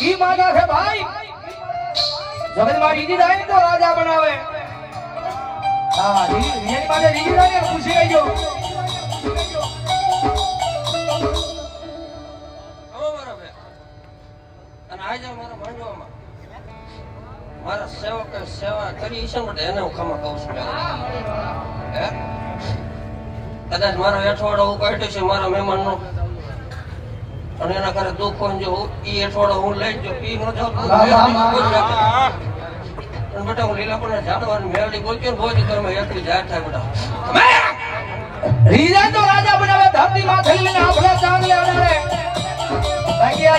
ઈ માગા છે ભાઈ જગતમાં રીજી થાય તો રાજા બનાવે. હા થાય પૂછી લેજો. મારા માંડવામાં મારા સેવકે સેવા કરી છે ને એને હું ખમા કહું છું હે? કદાચ મારો એઠવાડો હું કાઢ્યો છે મારા મહેમાનનો. અને એના ઘરે દુઃખ હોય જો એ એઠવાડો હું લઈ જ પી નો જાઉં. અને બેટા હું લીલાપુરના ઝાડવાની મેળવી બોલતી ભોજ ઘરમાં એકલી જાહેર થાય બેટા.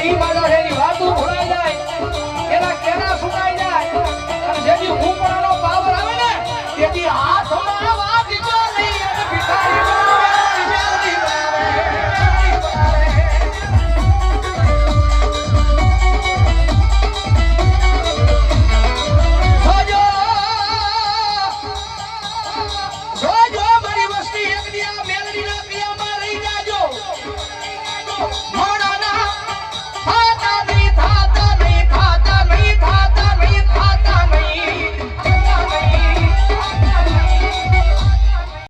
ઈ બાજા એની વાતો ભૂલાઈ જાય એના કેના સુકાઈ જાય